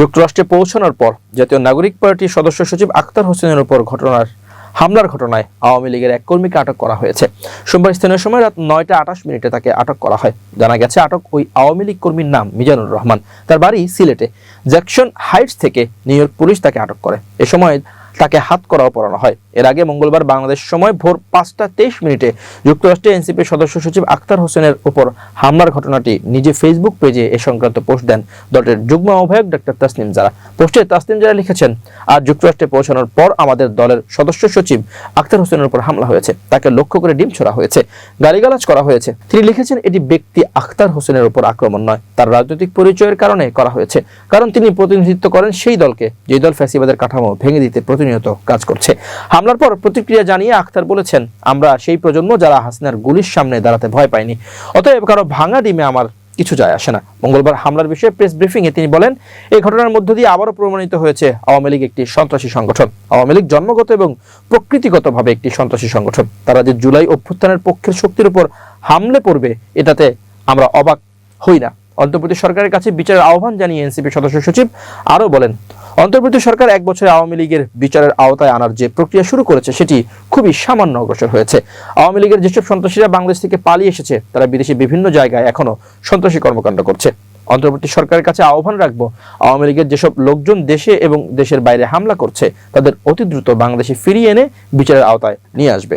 যুক্তরাষ্ট্রে পৌঁছানোর পর জাতীয় নাগরিক পার্টির সদস্য সচিব আক্তার হোসেনের উপর ঘটনার, হামলার ঘটনায় আওয়ামী লীগের এক কর্মীকে আটক করা হয়েছে। সোমবার স্থানীয় সময় রাত নয়টা আঠাশ মিনিটে তাকে আটক করা হয়। জানা গেছে, আটক ওই আওয়ামী লীগ কর্মীর নাম মিজানুর রহমান। তার বাড়ি সিলেটে। জ্যাকসন হাইটস থেকে নিউ ইয়র্ক পুলিশ তাকে আটক করে। এ সময় তাকে হাত করাও পড়ানো হয়। এর আগে মঙ্গলবার বাংলাদেশ সময় ভোর পাঁচটা তেইশ মিনিটে যুক্তরাষ্ট্রে এনসিপির সদস্য সচিব আক্তার হোসেনের উপর হামলার ঘটনাটি নিজে ফেসবুক পেজে এ সংক্রান্ত পোস্ট দেন দলের যুগ্ম আহ্বায়ক ডক্টর তাসনিম জারা। পোস্টে তাসনিম জারা লিখেছেন, আজ যুক্তরাষ্ট্রে পৌঁছানোর পর আমাদের দলের সদস্য সচিব আক্তার হোসেনের উপর হামলা হয়েছে। তাকে লক্ষ্য করে ডিম ছোড়া হয়েছে, গালিগালাজ করা হয়েছে। তিনি লিখেছেন, এটি ব্যক্তি আক্তার হোসেনের উপর আক্রমণ নয়, তার রাজনৈতিক পরিচয়ের কারণে করা হয়েছে। কারণ তিনি প্রতিনিধিত্ব করেন সেই দলকে। যে দল ফ্যাসিবাদের কাঠামো ভেঙে দিতে প্রতিনিয়ত কাজ করছে। হামলার পর প্রতিক্রিয়া জানিয়ে আক্তার বলেছেন, আমরা সেই প্রজন্ম যারা হাসিনার গুলির সামনে দাঁড়াতে ভয় পায়নি অতএব কারও ভাঙা ডিমে আমার কিছু যায় আসে না। মঙ্গলবার হামলার বিষয়ে প্রেস ব্রিফিং এ তিনি বলেন, এই ঘটনার মধ্য দিয়ে আবারও প্রমাণিত হয়েছে আওয়ামী লীগ একটি সন্ত্রাসী সংগঠন। আওয়ামী লীগ জন্মগত এবং প্রকৃতিগতভাবে একটি সন্ত্রাসী সংগঠন। তারা যে জুলাই অভ্যুত্থানের পক্ষের শক্তির উপর হামলে পড়বে, এটাতে আমরা অবাক হই না। অন্তর্বর্তী সরকারের কাছে বিচারের আহ্বান জানিয়ে এনসিপি সদস্য সচিব আরও বলেন অন্তর্বর্তী সরকার এক বছরে আওয়ামী লীগের বিচারের আওতায় আনার যে প্রক্রিয়া শুরু করেছে, সেটি খুবই সামান্য অগ্রসর হয়েছে। আওয়ামী লীগের যেসব সন্ত্রাসীরা বাংলাদেশ থেকে পালিয়ে এসেছে, তারা বিদেশে বিভিন্ন জায়গায় এখনও সন্ত্রাসী কর্মকাণ্ড করছে। অন্তর্বর্তী সরকারের কাছে আহ্বান রাখব, আওয়ামী লীগের যেসব লোকজন দেশে এবং দেশের বাইরে হামলা করছে, তাদের অতি দ্রুত বাংলাদেশে ফিরিয়ে এনে বিচারের আওতায় নিয়ে আসবে।